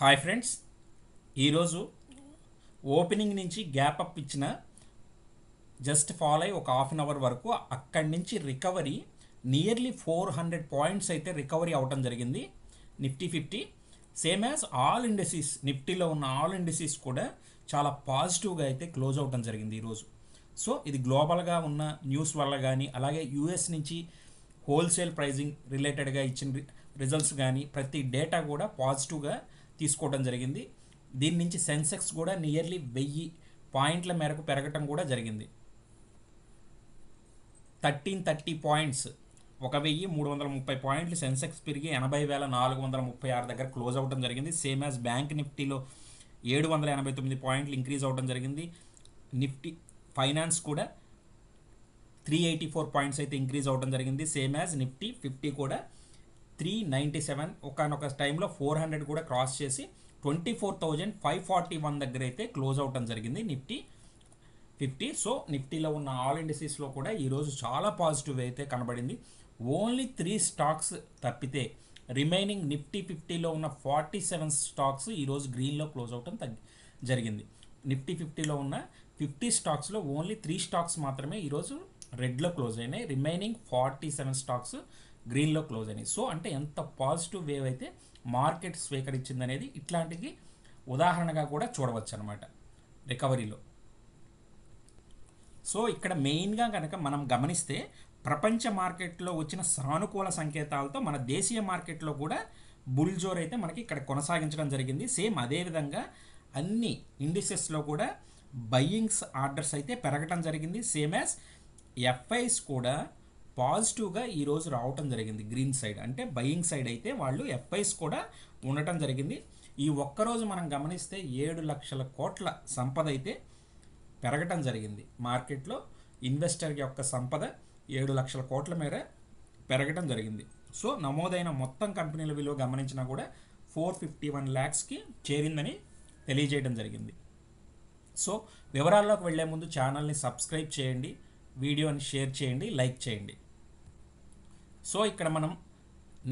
Hi friends. ఈరోజు opening నుంచి gap up ఇచ్చిన జస్ట్ ఫాల్ అయ్యి ఒక హాఫ్ అన్ అవర్ వరకు అక్కడి నుంచి recovery nearly four hundred points అయితే రికవరీ అవటం జరిగింది. Nifty fifty. Same as all industries నిఫ్టీలో ఉన్న ఆల్ ఇండస్ట్రీస్ కూడా చాలా పాజిటివ్గా అయితే క్లోజ్ అవటం జరిగింది ఈరోజు. సో ఇది గ్లోబల్గా ఉన్న న్యూస్ వల్ల కానీ అలాగే యూఎస్ నుంచి హోల్సేల్ ప్రైజింగ్ రిలేటెడ్గా ఇచ్చిన రిజల్ట్స్ కానీ ప్రతి డేటా కూడా పాజిటివ్గా తీసుకోవడం జరిగింది. దీని నుంచి సెన్సెక్స్ కూడా నియర్లీ వెయ్యి పాయింట్ల మేరకు పెరగటం కూడా జరిగింది. థర్టీన్ థర్టీ పాయింట్స్ ఒక వెయ్యి మూడు వందల ముప్పై పాయింట్లు సెన్సెక్స్ పెరిగి ఎనభై వేల నాలుగు వందల ముప్పై ఆరు దగ్గర క్లోజ్ అవ్వడం జరిగింది. సేమ్ యాజ్ బ్యాంక్ నిఫ్టీలో ఏడు వందల ఎనభై తొమ్మిది పాయింట్లు ఇంక్రీజ్ అవ్వడం జరిగింది. నిఫ్టీ ఫైనాన్స్ కూడా త్రీ ఎయిటీ ఫోర్ పాయింట్స్ అయితే ఇంక్రీజ్ అవ్వడం జరిగింది. సేమ్ యాజ్ నిఫ్టీ ఫిఫ్టీ కూడా త్రీ నైంటీ సెవెన్ ఒకనొక టైంలో ఫోర్ హండ్రెడ్ కూడా క్రాస్ చేసి twenty four thousand five forty one దగ్గర అయితే క్లోజ్ అవటం జరిగింది నిఫ్టీ ఫిఫ్టీ. సో నిఫ్టీలో ఉన్న ఆల్ ఇండస్ట్రీస్లో కూడా ఈరోజు చాలా పాజిటివ్ అయితే కనబడింది. ఓన్లీ త్రీ స్టాక్స్ తప్పితే రిమైనింగ్ నిఫ్టీ ఫిఫ్టీలో ఉన్న ఫార్టీ సెవెన్ స్టాక్స్ ఈరోజు గ్రీన్లో క్లోజ్ అవటం తగ్గి జరిగింది. నిఫ్టీ ఫిఫ్టీలో ఉన్న ఫిఫ్టీ స్టాక్స్లో ఓన్లీ త్రీ స్టాక్స్ మాత్రమే ఈరోజు రెడ్లో క్లోజ్ అయినాయి. రిమైనింగ్ ఫార్టీ సెవెన్ స్టాక్స్ గ్రీన్లో క్లోజ్ అయినాయి. సో అంటే ఎంత పాజిటివ్ వేవ్ అయితే మార్కెట్ స్వీకరించింది అనేది ఇట్లాంటికి ఉదాహరణగా కూడా చూడవచ్చు అనమాట రికవరీలో. సో ఇక్కడ మెయిన్గా కనుక మనం గమనిస్తే ప్రపంచ మార్కెట్లో వచ్చిన సానుకూల సంకేతాలతో మన దేశీయ మార్కెట్లో కూడా బుల్జోర్ అయితే మనకి ఇక్కడ కొనసాగించడం జరిగింది. సేమ్ అదేవిధంగా అన్ని ఇండిసెస్లో కూడా బయ్యింగ్స్ ఆర్డర్స్ అయితే పెరగటం జరిగింది. సేమ్ యాజ్ ఎఫ్ఐస్ కూడా పాజిటివ్గా ఈరోజు రావటం జరిగింది గ్రీన్ సైడ్. అంటే బయింగ్ సైడ్ అయితే వాళ్ళు ఎఫ్ఐస్ కూడా ఉండటం జరిగింది. ఈ ఒక్కరోజు మనం గమనిస్తే ఏడు లక్షల కోట్ల సంపద అయితే పెరగటం జరిగింది మార్కెట్లో. ఇన్వెస్టర్ యొక్క సంపద ఏడు లక్షల కోట్ల మేర పెరగటం జరిగింది. సో నమోదైన మొత్తం కంపెనీల విలువ గమనించినా కూడా ఫోర్ ఫిఫ్టీ వన్ ల్యాక్స్కి చేరిందని తెలియజేయడం జరిగింది. సో వివరాల్లోకి వెళ్ళే ముందు ఛానల్ని సబ్స్క్రైబ్ చేయండి. వీడియోని షేర్ చేయండి. లైక్ చేయండి. సో ఇక్కడ మనం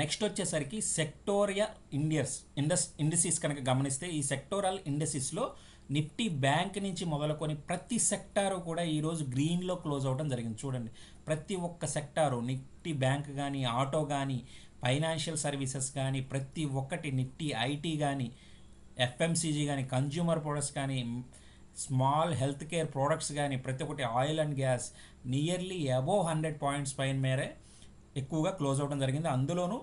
నెక్స్ట్ వచ్చేసరికి సెక్టోరియల్ ఇండియస్ ఇండస్ ఇండస్ట్రీస్ కనుక గమనిస్తే ఈ సెక్టోరల్ ఇండస్ట్రీస్లో నిఫ్టీ బ్యాంక్ నుంచి మొదలుకొని ప్రతి సెక్టారు కూడా ఈరోజు గ్రీన్లో క్లోజ్ అవ్వడం జరిగింది. చూడండి ప్రతి ఒక్క సెక్టారు నిఫ్టీ బ్యాంక్ కానీ ఆటో కానీ ఫైనాన్షియల్ సర్వీసెస్ కానీ ప్రతి ఒక్కటి నిఫ్టీ ఐటీ కానీ ఎఫ్ఎంసీజీ కానీ కన్జ్యూమర్ ప్రొడక్ట్స్ కానీ స్మాల్ హెల్త్ కేర్ ప్రోడక్ట్స్ కానీ ప్రతి ఒక్కటి oil and gas nearly above hundred points పైన మేరే ఎక్కువగా క్లోజ్ అవ్వడం జరిగింది. అందులోనూ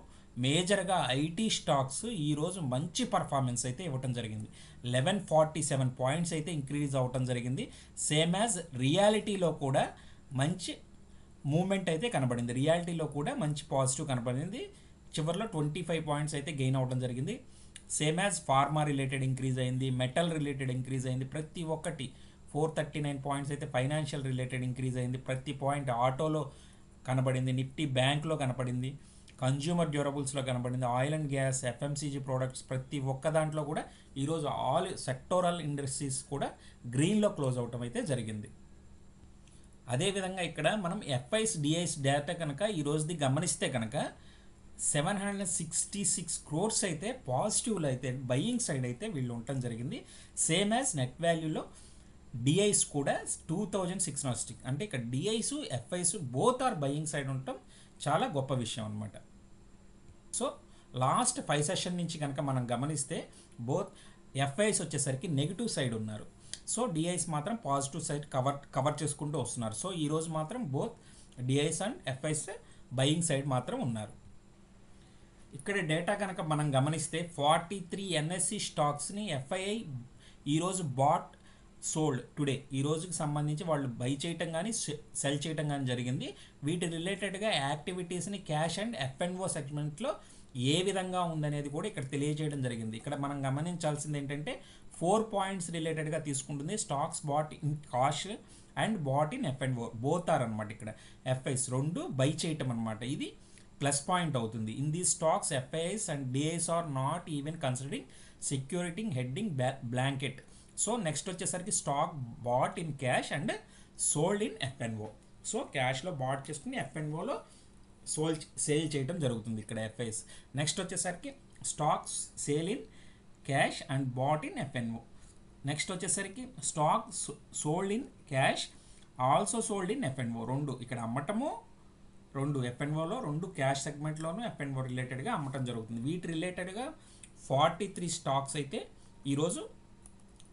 మేజర్గా ఐటీ స్టాక్స్ ఈరోజు మంచి పర్ఫార్మెన్స్ అయితే ఇవ్వటం జరిగింది. లెవెన్ ఫార్టీ సెవెన్ పాయింట్స్ అయితే ఇంక్రీజ్ అవ్వటం జరిగింది. సేమ్ యాజ్ రియాలిటీలో కూడా మంచి మూమెంట్ అయితే కనబడింది. రియాలిటీలో కూడా మంచి పాజిటివ్ కనబడింది. చివరిలో ట్వంటీ ఫైవ్ పాయింట్స్ అయితే గెయిన్ అవ్వడం జరిగింది. Same as pharma related increase అయింది మెటల్ రిలేటెడ్ ఇంక్రీజ్ అయింది. ప్రతి ఒక్కటి ఫోర్ థర్టీ నైన్ పాయింట్స్ అయితే ఫైనాన్షియల్ రిలేటెడ్ ఇంక్రీజ్ అయింది. ప్రతి పాయింట్ ఆటోలో కనబడింది నిఫ్టీ బ్యాంక్లో కనపడింది కన్జ్యూమర్ డ్యూరబుల్స్లో కనబడింది oil and gas FMCG products ప్రతి ఒక్క దాంట్లో కూడా ఈరోజు ఆల్ సెక్టోరల్ ఇండస్ట్రీస్ కూడా గ్రీన్లో క్లోజ్ అవటం అయితే జరిగింది. అదేవిధంగా ఇక్కడ మనం ఎఫ్ఐస్ డిఐస్ డేటా కనుక ఈరోజుది గమనిస్తే కనుక seven hundred sixty six crores అయితే పాజిటివ్లో అయితే బయ్యింగ్ సైడ్ అయితే వీళ్ళు ఉండటం జరిగింది. సేమ్ యాజ్ నెట్ వాల్యూలో డిఐస్ కూడా two thousand six not six అంటే ఇక్కడ DIs FIs both are buying side ఉండటం చాలా గొప్ప విషయం అనమాట సో లాస్ట్ ఫైవ్ సెషన్ నుంచి కనుక మనం గమనిస్తే బోత్ ఎఫ్ఐస్ వచ్చేసరికి నెగిటివ్ సైడ్ ఉన్నారు. సో డిఐస్ మాత్రం పాజిటివ్ సైడ్ కవర్ కవర్ చేసుకుంటూ వస్తున్నారు. సో ఈరోజు మాత్రం both DIs and FIs buying side మాత్రం ఉన్నారు. ఇక్కడ డేటా కనుక మనం గమనిస్తే ఫార్టీ త్రీ ఎన్ఎస్సి స్టాక్స్ని ఎఫ్ఐఐ ఈరోజు బాట్ సోల్డ్ టుడే ఈ రోజుకి సంబంధించి వాళ్ళు బై చేయటం కానీ సెల్ చేయటం కానీ జరిగింది. వీటి రిలేటెడ్గా యాక్టివిటీస్ని క్యాష్ అండ్ ఎఫ్ఎన్ఓ సెగ్మెంట్లో ఏ విధంగా ఉందనేది కూడా ఇక్కడ తెలియజేయడం జరిగింది. ఇక్కడ మనం గమనించాల్సింది ఏంటంటే ఫోర్ పాయింట్స్ రిలేటెడ్గా తీసుకుంటుంది. Stocks bought in cash and bought in FnO both are అనమాట ఇక్కడ. ఎఫ్ఐస్ రెండు బై చేయటం అనమాట ఇది ప్లస్ పాయింట్ అవుతుంది. In these stocks FIs and DIs are not even considering security hedging blanket so next వచ్చేసరికి stock bought in cash and sold in FnO so క్యాష్లో bought చేసుకుని ఎఫ్ఎన్ఓలో సోల్ సేల్ చేయడం జరుగుతుంది ఇక్కడ ఎఫ్ఐఎస్ నెక్స్ట్ వచ్చేసరికి stocks sale in cash and bought in FnO next వచ్చేసరికి stock sold in cash also sold in FnO రెండు ఇక్కడ అమ్మటము రెండు ఎఫ్ఎన్ఓలో రెండు క్యాష్ సెగ్మెంట్లోనూ ఎఫ్ఎన్ఓ రిలేటెడ్గా అమ్మటం జరుగుతుంది. వీటి రిలేటెడ్గా ఫార్టీ త్రీ స్టాక్స్ అయితే ఈరోజు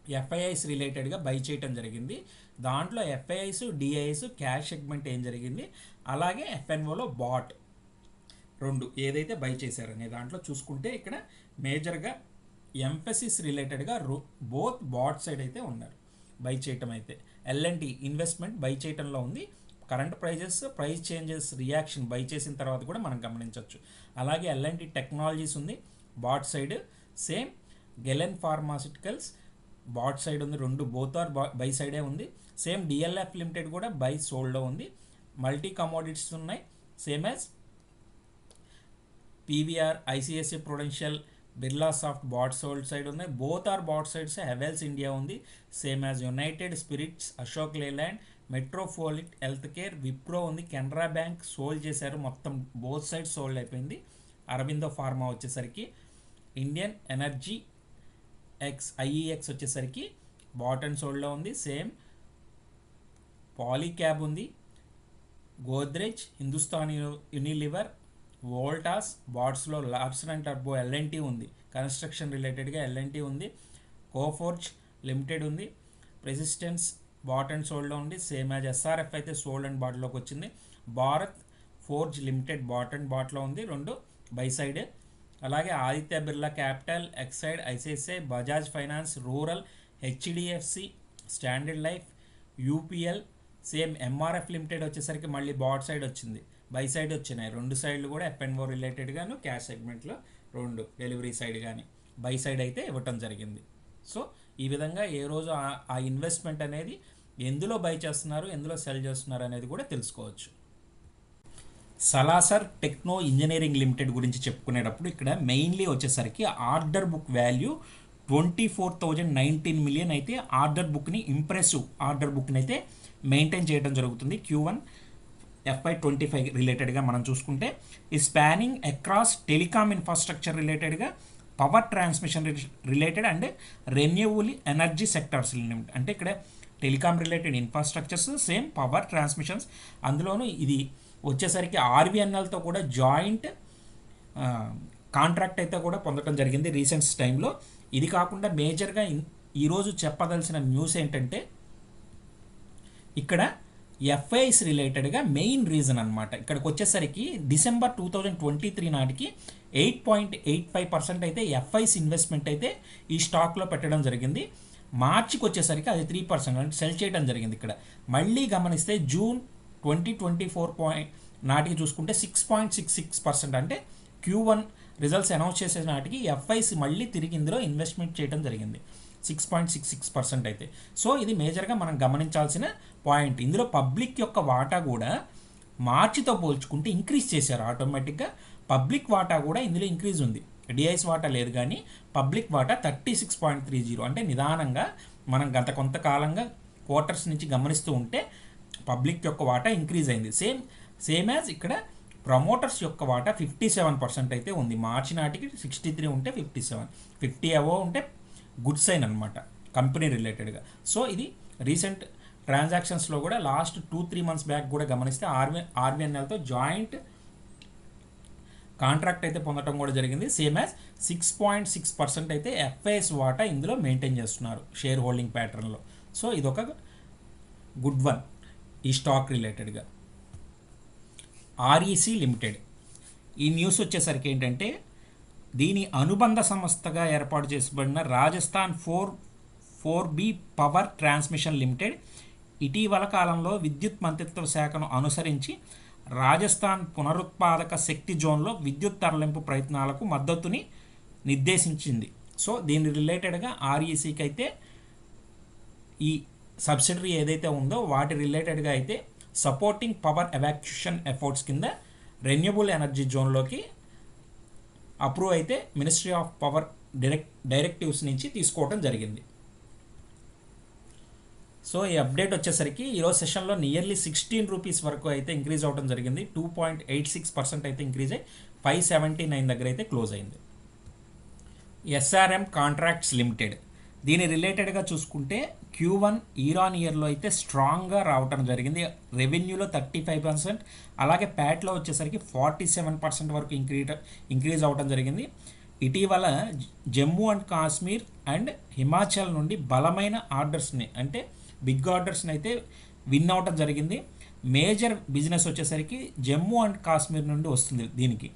ఎఫ్ఐఐస్ రిలేటెడ్గా బై చేయటం జరిగింది. దాంట్లో ఎఫ్ఐఐస్ డిఐఎస్ క్యాష్ సెగ్మెంట్ ఏం జరిగింది? అలాగే ఎఫ్ఎన్ఓలో బాట్ రెండు ఏదైతే బై చేశారనే దాంట్లో చూసుకుంటే ఇక్కడ మేజర్గా ఎంఫసిస్ రిలేటెడ్గా రో బోత్ బాట్ సైడ్ అయితే ఉన్నారు బై చేయటం అయితే. ఎల్ఎన్టి ఇన్వెస్ట్మెంట్ బై చేయటంలో ఉంది. Current prices price changes reaction buy చేసిన తర్వాత కూడా మనం గమనించవచ్చు అలాగే ఎల్ఎన్టీ టెక్నాలజీస్ ఉంది bought side. Same Glen pharmaceuticals bought side ఉంది రెండు బోత్ ఆర్ బై సైడే ఉంది. సేమ్ డిఎల్ఎఫ్ లిమిటెడ్ కూడా బై సోల్డ్లో ఉంది. మల్టీ కమోడిటీస్ ఉన్నాయి. Same as PVR ICICI Prudential Birlasoft bought sold side ఉన్నాయి. Both are bought sides Havells India ఉంది. Same as United Spirits Ashok Leyland Metropolis health care Wipro ఉంది. Canara bank sold చేశారు. మొత్తం both side sold అయిపోయింది. Aurobindo pharma వచ్చేసరికి. Indian energy ex IEX వచ్చేసరికి bought and సోల్డ్లో ఉంది. సేమ్ పాలీక్యాబ్ ఉంది. గోద్రేజ్ హిందుస్థాన్ యూనిలివర్ వోల్టాస్ బాట్స్లో లార్సన్ అండ్ టర్బో ఎల్ఎన్టీ ఉంది. కన్స్ట్రక్షన్ రిలేటెడ్గా ఎల్ఎన్టీ ఉంది. కోఫోర్జ్ లిమిటెడ్ ఉంది. ప్రెసిస్టెన్స్ బాట్ అండ్ సోల్డ్లో ఉంది. సేమ్ యాజ్ ఎస్ఆర్ఎఫ్ అయితే సోల్డ్ అండ్ బాట్లోకి వచ్చింది. Bharat Forge limited bought and బాట్లో ఉంది. రెండు బై సైడ్ అలాగే Aditya Birla capital Exide ICICI Bajaj finance rural HDFC standard life UPL same MRF limited వచ్చేసరికి మళ్ళీ బాడ్ సైడ్ వచ్చింది. బై సైడ్ వచ్చినాయి. రెండు సైడ్లు కూడా ఎఫ్ఎన్ఓ రిలేటెడ్గాను క్యాష్ సెగ్మెంట్లో రెండు డెలివరీ సైడ్ కానీ బై సైడ్ అయితే ఇవ్వటం జరిగింది. సో ఈ విధంగా ఏ రోజు ఆ ఇన్వెస్ట్మెంట్ అనేది ఎందులో బై చేస్తున్నారు ఎందులో సెల్ చేస్తున్నారు అనేది కూడా తెలుసుకోవచ్చు. సలాసర్ టెక్నో ఇంజనీరింగ్ లిమిటెడ్ గురించి చెప్పుకునేటప్పుడు ఇక్కడ మెయిన్లీ వచ్చేసరికి order book value twenty four thousand nineteen million అయితే ఆర్డర్ బుక్ని ఇంప్రెసివ్ ఆర్డర్ బుక్ని అయితే మెయింటైన్ చేయడం జరుగుతుంది. Q one FY twenty five రిలేటెడ్గా మనం చూసుకుంటే ఈ స్పానింగ్ అక్రాస్ టెలికామ్ ఇన్ఫ్రాస్ట్రక్చర్ రిలేటెడ్గా power transmission related and renewable energy sectors అంటే ఇక్కడ telecom related infrastructures same power transmissions అందులోనూ ఇది వచ్చేసరికి ఆర్బీఎన్ఎల్తో కూడా జాయింట్ కాంట్రాక్ట్ అయితే కూడా పొందడం జరిగింది రీసెంట్స్ టైంలో. ఇది కాకుండా మేజర్గా ఈరోజు చెప్పదలసిన న్యూస్ ఏంటంటే ఇక్కడ ఎఫ్ఐస్ రిలేటెడ్గా మెయిన్ రీజన్ అనమాట ఇక్కడికి వచ్చేసరికి December two thousand twenty three నాటికి eight point eight five percent అయితే ఎఫ్ఐస్ ఇన్వెస్ట్మెంట్ అయితే ఈ స్టాక్లో పెట్టడం జరిగింది. మార్చికి వచ్చేసరికి అది త్రీ పర్సెంట్ అంటే సెల్ చేయడం జరిగింది ఇక్కడ. మళ్ళీ గమనిస్తే June twenty twenty four point నాటికి చూసుకుంటే six point six six percent అంటే క్యూ వన్ రిజల్ట్స్ అనౌన్స్ చేసే నాటికి ఎఫ్ఐసి మళ్ళీ తిరిగి ఇందులో ఇన్వెస్ట్మెంట్ చేయడం జరిగింది. Six point six six percent అయితే. సో ఇది మేజర్గా మనం గమనించాల్సిన పాయింట్ ఇందులో పబ్లిక్ యొక్క వాటా కూడా మార్చితో పోల్చుకుంటే ఇంక్రీజ్ చేశారు ఆటోమేటిక్గా పబ్లిక్ వాటా కూడా ఇందులో ఇంక్రీజ్ ఉంది. డిఐస్ వాటా లేదు కానీ పబ్లిక్ వాటా thirty six point three zero అంటే నిదానంగా మనం గత కొంతకాలంగా క్వార్టర్స్ నుంచి గమనిస్తూ ఉంటే పబ్లిక్ యొక్క వాటా ఇంక్రీజ్ అయింది. సేమ్ సేమ్ యాజ్ ఇక్కడ ప్రమోటర్స్ యొక్క వాటా ఫిఫ్టీ సెవెన్ పర్సెంట్ అయితే ఉంది. మార్చి నాటికి సిక్స్టీ త్రీ ఉంటే ఫిఫ్టీ సెవెన్. ఫిఫ్టీ అవో ఉంటే గుడ్ సైన్ అనమాట కంపెనీ రిలేటెడ్గా. సో ఇది రీసెంట్ ట్రాన్సాక్షన్స్లో కూడా last two three months back కూడా గమనిస్తే ఆర్బీ ఆర్బీఎన్ఎల్తో జాయింట్ కాంట్రాక్ట్ అయితే పొందడం కూడా జరిగింది. Same as six point six percent అయితే ఎఫ్ఐఎస్ వాటా ఇందులో మెయింటైన్ చేస్తున్నారు షేర్ హోల్డింగ్ ప్యాటర్న్లో. సో ఇదొక గుడ్ వన్. ఈ స్టాక్ రిలేటెడ్గా ఆర్ఈసి లిమిటెడ్ ఈ న్యూస్ వచ్చేసరికి ఏంటంటే దీని అనుబంధ సంస్థగా ఏర్పాటు చేసబడిన Rajasthan four four B power transmission limited ఇటీవల కాలంలో విద్యుత్ మంత్రిత్వ శాఖను అనుసరించి రాజస్థాన్ పునరుత్పాదక శక్తి జోన్లో విద్యుత్ తరలింపు ప్రయత్నాలకు మద్దతుని నిర్దేశించింది. సో దీని రిలేటెడ్గా ఆర్ఈసీకి అయితే ఈ సబ్సిడరీ ఏదైతే ఉందో వాటి రిలేటెడ్గా అయితే సపోర్టింగ్ పవర్ ఎవాక్యుషన్ ఎఫర్ట్స్ కింద రెన్యూబుల్ ఎనర్జీ జోన్లోకి అప్రూవ్ అయితే ministry of power direct directives నుంచి తీసుకోవడం జరిగింది. సో ఈ అప్డేట్ వచ్చేసరికి ఈరోజు సెషన్లో నియర్లీ సిక్స్టీన్ రూపీస్ వరకు అయితే ఇంక్రీజ్ అవడం జరిగింది. Two point eight six percent అయితే ఇంక్రీజ్ అయ్యి ఫైవ్ సెవెంటీ నైన్ దగ్గర అయితే క్లోజ్ అయింది. ఎస్ఆర్ఎం కాంట్రాక్ట్స్ లిమిటెడ్ దీని రిలేటెడ్గా చూసుకుంటే క్యూ వన్ ఇయర్ ఆన్ ఇయర్లో అయితే స్ట్రాంగ్గా రావటం జరిగింది. రెవెన్యూలో థర్టీ ఫైవ్ పర్సెంట్ అలాగే ప్యాట్లో వచ్చేసరికి ఫార్టీ సెవెన్ పర్సెంట్ వరకు ఇంక్రీజ్ ఇంక్రీజ్ అవ్వటం జరిగింది. ఇటీవల జమ్మూ అండ్ కాశ్మీర్ అండ్ హిమాచల్ నుండి బలమైన ఆర్డర్స్ని అంటే బిగ్ ఆర్డర్స్ని అయితే విన్ అవటం జరిగింది. మేజర్ బిజినెస్ వచ్చేసరికి జమ్మూ అండ్ కాశ్మీర్ నుండి వస్తుంది దీనికి.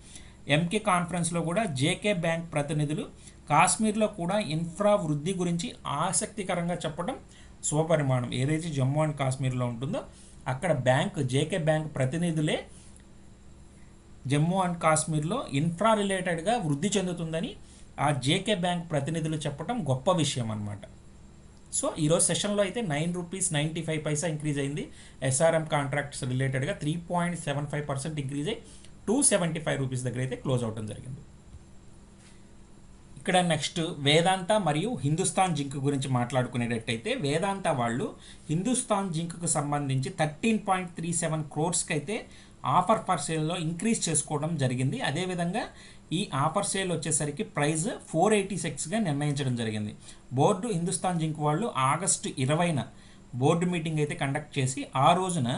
ఎంకే కాన్ఫరెన్స్లో కూడా జేకే బ్యాంక్ ప్రతినిధులు కాశ్మీర్లో కూడా ఇన్ఫ్రా వృద్ధి గురించి ఆసక్తికరంగా చెప్పడం శుభపరిమాణం. ఏదైతే జమ్మూ అండ్ కాశ్మీర్లో ఉంటుందో అక్కడ బ్యాంక్ జేకే బ్యాంక్ ప్రతినిధులే జమ్మూ అండ్ కాశ్మీర్లో ఇన్ఫ్రా రిలేటెడ్గా వృద్ధి చెందుతుందని ఆ జేకే బ్యాంక్ ప్రతినిధులు చెప్పడం గొప్ప విషయం అన్నమాట. సో ఈరోజు సెషన్లో అయితే nine rupees ninety five paisa increase అయింది. ఎస్ఆర్ఎం కాంట్రాక్ట్స్ రిలేటెడ్గా three point seven five percent increase అయ్యి టూ సెవెంటీ ఫైవ్ రూపీస్ దగ్గర అయితే క్లోజ్ అవడం జరిగింది. ఇక్కడ నెక్స్ట్ వేదాంత మరియు హిందుస్థాన్ జింక్ గురించి మాట్లాడుకునేటట్టయితే వేదాంత వాళ్ళు హిందుస్థాన్ జింక్కు సంబంధించి థర్టీన్ పాయింట్ త్రీ సెవెన్ క్రోర్స్కి అయితే ఆఫర్ ఫర్ సేల్లో ఇంక్రీజ్ చేసుకోవడం జరిగింది. అదేవిధంగా ఈ ఆఫర్ సేల్ వచ్చేసరికి ప్రైస్ ఫోర్ ఎయిటీ సిక్స్గా నిర్ణయించడం జరిగింది. బోర్డు హిందుస్థాన్ జింక్ వాళ్ళు ఆగస్టు ఇరవైన బోర్డు మీటింగ్ అయితే కండక్ట్ చేసి ఆ రోజున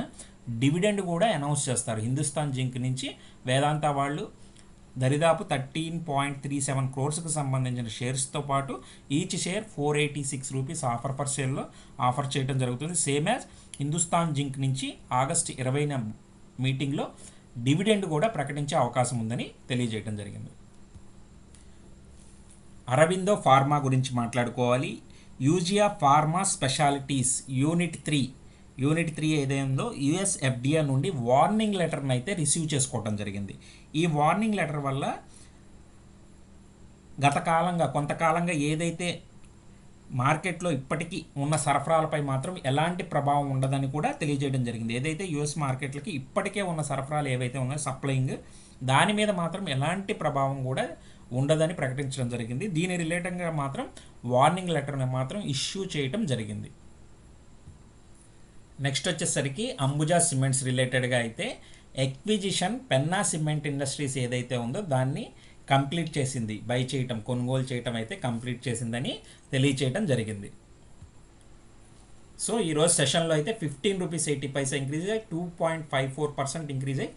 డివిడెండ్ కూడా అనౌన్స్ చేస్తారు. హిందుస్థాన్ జింక్ నుంచి వేదాంత వాళ్ళు దరిదాపు థర్టీన్ పాయింట్ త్రీ సెవెన్ క్రోర్స్కి సంబంధించిన షేర్స్తో పాటు each share four eighty six rupees offer per షేర్లో offer చేయడం జరుగుతుంది. సేమ్ యాజ్ హిందుస్థాన్ జింక్ నుంచి ఆగస్ట్ ఇరవైన మీటింగ్లో డివిడెండ్ కూడా ప్రకటించే అవకాశం ఉందని తెలియజేయడం జరిగింది. అరవిందో ఫార్మా గురించి మాట్లాడుకోవాలి. Eugia pharma specialities unit three unit three ఏదైందో US FDA నుండి వార్నింగ్ లెటర్ని అయితే రిసీవ్ చేసుకోవడం జరిగింది. ఈ వార్నింగ్ లెటర్ వల్ల గత కాలంగా కొంతకాలంగా ఏదైతే మార్కెట్లో ఇప్పటికీ ఉన్న సరఫరాలపై మాత్రం ఎలాంటి ప్రభావం ఉండదని కూడా తెలియజేయడం జరిగింది. ఏదైతే యుఎస్ మార్కెట్లకి ఇప్పటికే ఉన్న సరఫరాలు ఏవైతే ఉన్నాయో సప్లయింగ్ దాని మీద మాత్రం ఎలాంటి ప్రభావం కూడా ఉండదని ప్రకటించడం జరిగింది. దీని రిలేటెడ్గా మాత్రం వార్నింగ్ లెటర్ని మాత్రం ఇష్యూ చేయటం జరిగింది. నెక్స్ట్ వచ్చేసరికి అంబుజా సిమెంట్స్ రిలేటెడ్గా అయితే ఎక్విజిషన్ పెన్నా సిమెంట్ ఇండస్ట్రీస్ ఏదైతే ఉందో దాన్ని కంప్లీట్ చేసింది. బై చేయటం కొనుగోలు చేయటం అయితే కంప్లీట్ చేసిందని తెలియచేయటం జరిగింది. సో ఈరోజు సెషన్లో అయితే fifteen rupees eighty paisa increase అయ్యి two point five four percent increase అయ్యి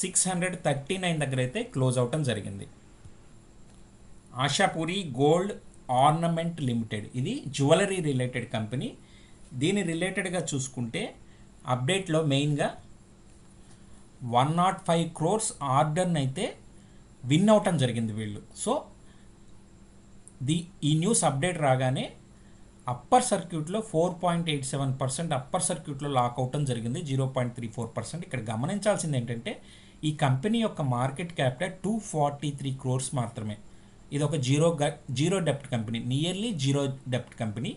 సిక్స్ హండ్రెడ్ థర్టీ నైన్ దగ్గర అయితే క్లోజ్ అవటం జరిగింది. ఆశాపూరి గోల్డ్ ఆర్నమెంట్ లిమిటెడ్ ఇది జ్యువెలరీ రిలేటెడ్ కంపెనీ దీని రిలేటెడ్గా చూసుకుంటే అప్డేట్లో మెయిన్గా వన్ నాట్ ఫైవ్ క్రోర్స్ ఆర్డర్ని అయితే విన్ అవటం జరిగింది వీళ్ళు. సో ది ఈ న్యూస్ అప్డేట్ రాగానే అప్పర్ సర్క్యూట్లో four point eight seven percent upper సర్క్యూట్లో లాక్ అవటం జరిగింది. Zero point three four percent ఇక్కడ గమనించాల్సింది ఏంటంటే ఈ కంపెనీ యొక్క market capital two forty three crores మాత్రమే. ఇది ఒక zero zero డెప్ట్ company nearly zero డెప్ట్ company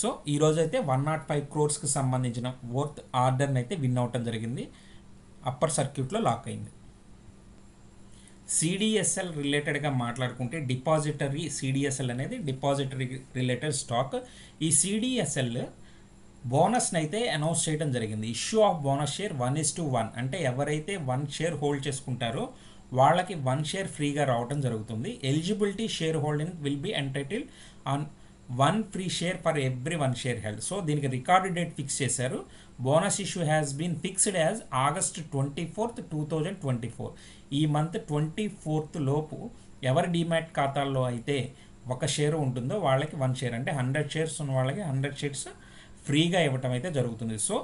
so ఈరోజు అయితే వన్ నాట్ ఫైవ్ క్రోర్స్కి సంబంధించిన వర్త్ ఆర్డర్ని అయితే విన్ అవటం జరిగింది. అప్పర్ సర్క్యూట్లో లాక్ అయింది. సిడిఎస్ఎల్ రిలేటెడ్గా మాట్లాడుకుంటే డిపాజిటరీ సిడిఎస్ఎల్ అనేది డిపాజిటరీ రిలేటెడ్ స్టాక్. ఈ సిడిఎస్ఎల్ బోనస్ని అయితే అనౌన్స్ చేయడం జరిగింది. Issue of bonus share one is to one. అంటే ఎవరైతే వన్ షేర్ హోల్డ్ చేసుకుంటారో వాళ్ళకి వన్ షేర్ ఫ్రీగా రావడం జరుగుతుంది. Eligibility share holding will be entitle on one free share for every one share held so దీనికి రికార్డు డేట్ ఫిక్స్ చేశారు. Bonus issue has been fixed as August twenty fourth two thousand twenty four ఈ month twenty fourth లోపు ఎవరి demat ఖాతాల్లో అయితే ఒక share ఉంటుందో వాళ్ళకి వన్ షేర్ అంటే హండ్రెడ్ షేర్స్ ఉన్న వాళ్ళకి హండ్రెడ్ షేర్స్ ఫ్రీగా ఇవ్వటం అయితే జరుగుతుంది. సో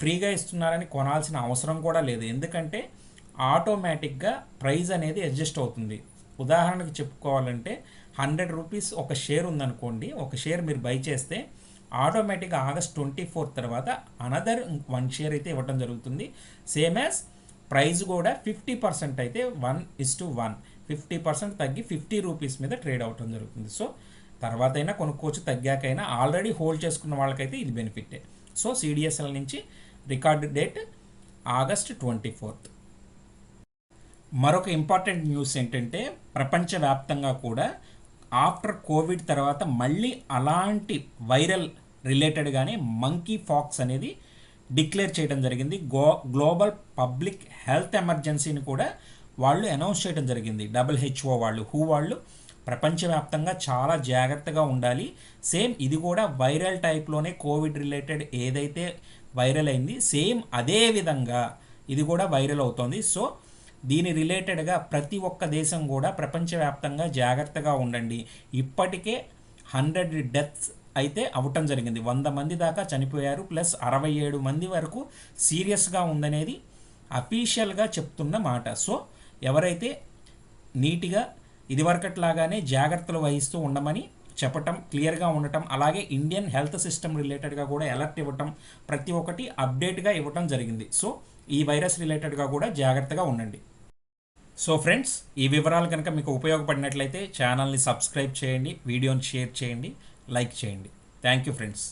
ఫ్రీగా ఇస్తున్నారని కొనాల్సిన అవసరం కూడా లేదు. ఎందుకంటే ఆటోమేటిక్గా ప్రైజ్ అనేది అడ్జస్ట్ అవుతుంది. ఉదాహరణకు చెప్పుకోవాలంటే హండ్రెడ్ రూపీస్ ఒక షేర్ ఉందనుకోండి ఒక షేర్ మీరు బై చేస్తే ఆటోమేటిక్గా ఆగస్ట్ ట్వంటీ ఫోర్త్ తర్వాత అనదర్ వన్ షేర్ అయితే ఇవ్వడం జరుగుతుంది. సేమ్ యాజ్ ప్రైస్ కూడా ఫిఫ్టీ పర్సెంట్ అయితే one is to one. Fifty percent తగ్గి ఫిఫ్టీ రూపీస్ మీద ట్రేడ్ అవటం జరుగుతుంది. సో తర్వాత అయినా కొనుక్కోవచ్చు తగ్గాకైనా ఆల్రెడీ హోల్డ్ చేసుకున్న వాళ్ళకైతే ఇది బెనిఫిటే. సో సిడిఎస్ఎల్ నుంచి record date August twenty fourth. మరొక ఇంపార్టెంట్ న్యూస్ ఏంటంటే ప్రపంచవ్యాప్తంగా కూడా ఆఫ్టర్ కోవిడ్ తర్వాత మళ్ళీ అలాంటి వైరల్ రిలేటెడ్గానే మంకీ ఫాక్స్ అనేది డిక్లేర్ చేయడం జరిగింది. గో గ్లోబల్ పబ్లిక్ హెల్త్ ఎమర్జెన్సీని కూడా వాళ్ళు అనౌన్స్ చేయడం జరిగింది. డబ్ల్యూహెచ్ఓ హెచ్ఓ వాళ్ళు హూ వాళ్ళు ప్రపంచవ్యాప్తంగా చాలా జాగ్రత్తగా ఉండాలి. సేమ్ ఇది కూడా వైరల్ టైప్లోనే కోవిడ్ రిలేటెడ్ ఏదైతే వైరల్ అయింది సేమ్ అదే విధంగా ఇది కూడా వైరల్ అవుతోంది. సో దీని రిలేటెడ్గా ప్రతి ఒక్క దేశం కూడా ప్రపంచవ్యాప్తంగా జాగ్రత్తగా ఉండండి. ఇప్పటికే హండ్రెడ్ డెత్స్ అయితే అవటం జరిగింది. వంద మంది దాకా చనిపోయారు ప్లస్ అరవై ఏడు మంది వరకు సీరియస్గా ఉందనేది అఫీషియల్గా చెప్తున్న మాట. సో ఎవరైతే నీట్గా ఇదివరకట్లాగానే జాగ్రత్తలు వహిస్తూ ఉండమని చెప్పటం క్లియర్గా ఉండటం అలాగే ఇండియన్ హెల్త్ సిస్టమ్ రిలేటెడ్గా కూడా అలర్ట్ ఇవ్వటం ప్రతి ఒక్కటి అప్డేట్గా ఇవ్వటం జరిగింది. సో ఈ వైరస్ రిలేటెడ్గా కూడా జాగ్రత్తగా ఉండండి. సో ఫ్రెండ్స్ ఈ వివరాలు కనుక మీకు ఉపయోగపడినట్లయితే ఛానల్ని సబ్స్క్రైబ్ చేయండి వీడియోని షేర్ చేయండి లైక్ చేయండి. Thank you friends.